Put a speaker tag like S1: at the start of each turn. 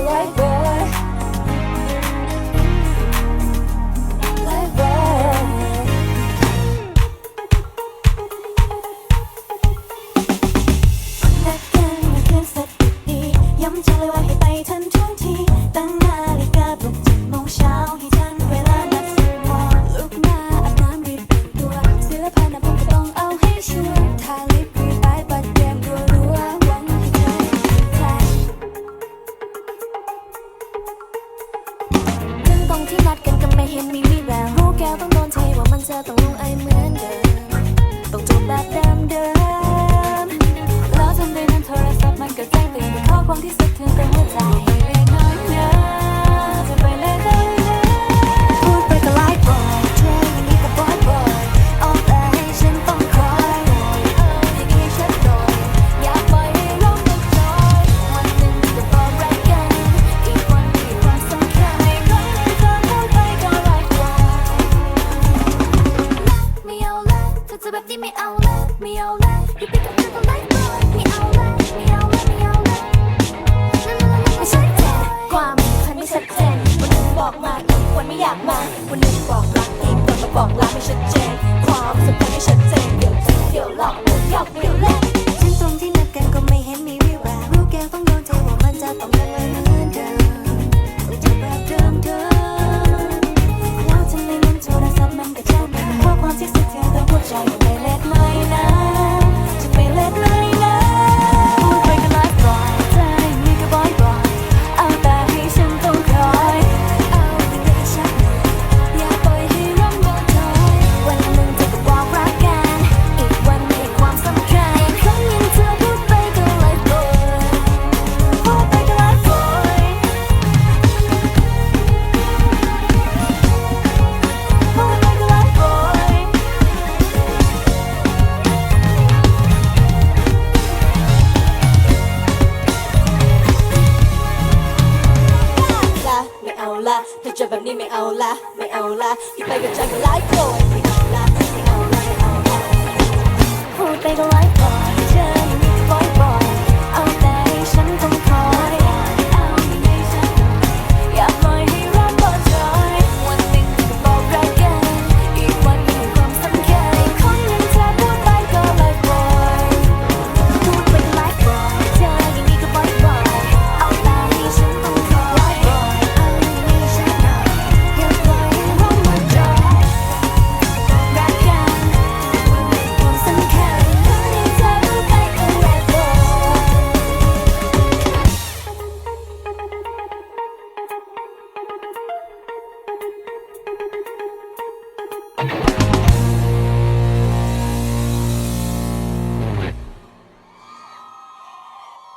S1: like that. cha tao mong em แบบนี้ไม่เอาละไม่เอาละอยู่ไปกับเธอตลอดไม่เอาละไม่เอาละไม่เอาละไม่ชัดเจนความคันไม่ชัดเจนวันหนึ่งบอกมาอีกวันไม่อยากมาวันหนึ่งบอกรักอีกวันมาบอกรักไม่ชัดเจนความสัมพันธ์ไม่ชัดเจนเดี๋ยวเดี๋ยวหลอกเดี๋ยวหยอกเดี๋ยวเล่น ละเธอจะแบบนี้ไม่เอาละไม่เอาละที่ไปก็บใจก็ไร้โกรธ